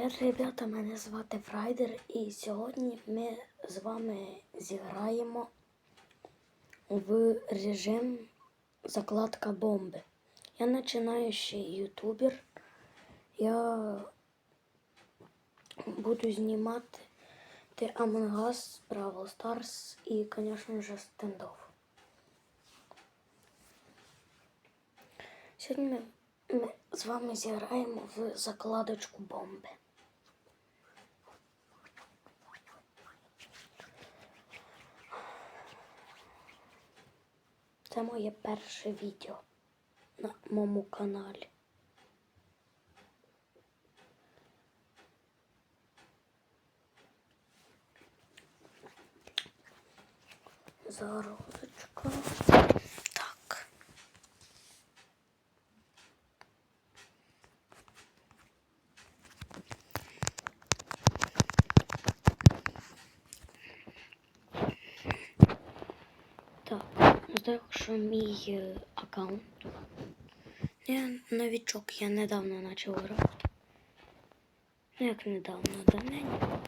Привіт, ребята! Мене звати Фрайдер, і сьогодні ми з вами зіграємо в режим закладка бомби. Я починаючий ютубер. Я буду знімати Among Us, Brawl Stars і, звісно ж, стендов. Сьогодні ми з вами зіграємо в закладочку бомби. Це моє перше відео на моєму каналі. Зарозочка. Так. Так, так що мій е, аккаунт. Я новічок, я недавно почав грати. Ну, як недавно, давненько.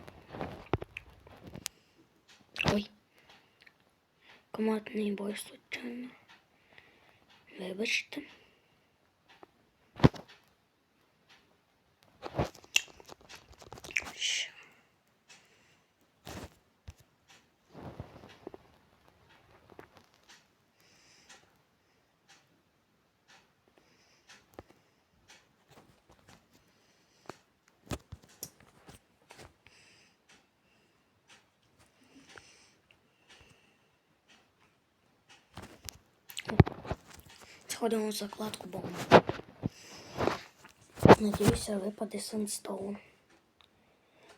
Ой. Командний бой случайно. Вибачте. Сходимо в закладку бомби. Надіюся, випаде Сенстоун.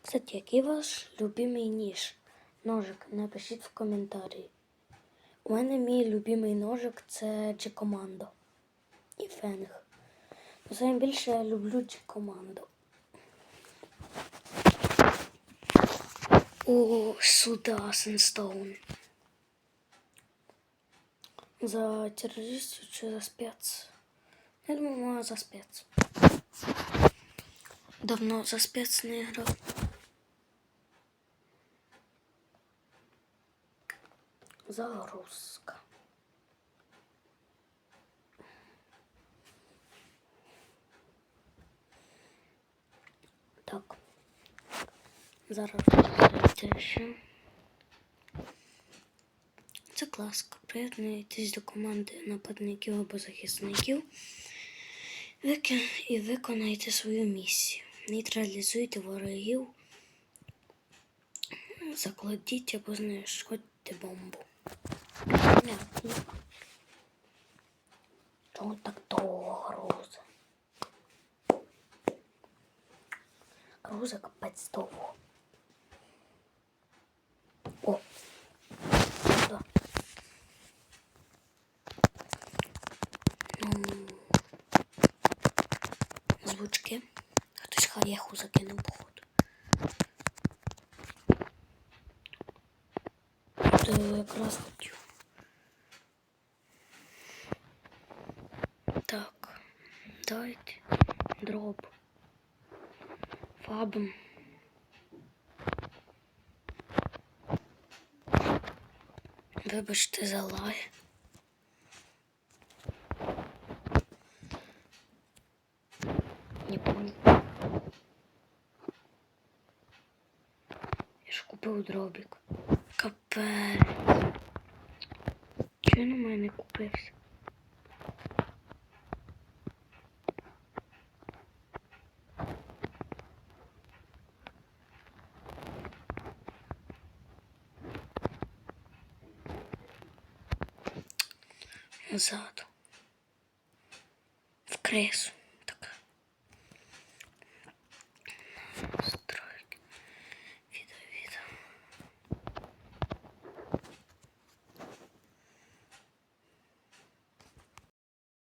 Кстати, який ваш любимий ніж? Ножик? Напишіть в коментарі. У мене мій любимий ножик це G-командо і фенг. Саме більше я люблю G-командо. О, сюда Сенстоун. За террористів чи за спец? Я думаю, за спец. Давно за спец не грав. Загрузка. Так. Зараз ще. Це класка. Приєднуйтесь до команди нападників або захисників і виконайте свою місію. Нейтралізуйте ворогів, закладіть або знешкодьте бомбу. Чому так довго грузи? Грузи капець довго. О! Да. Ну, звучки. Хтось хаєху закинув, походу. То якраз хотів. Так, дайте дроп. Фабом. Вибачте за лай. Не помню. Я ж купив дробік. Капець. Чого на мене купився? Назад. В кресу.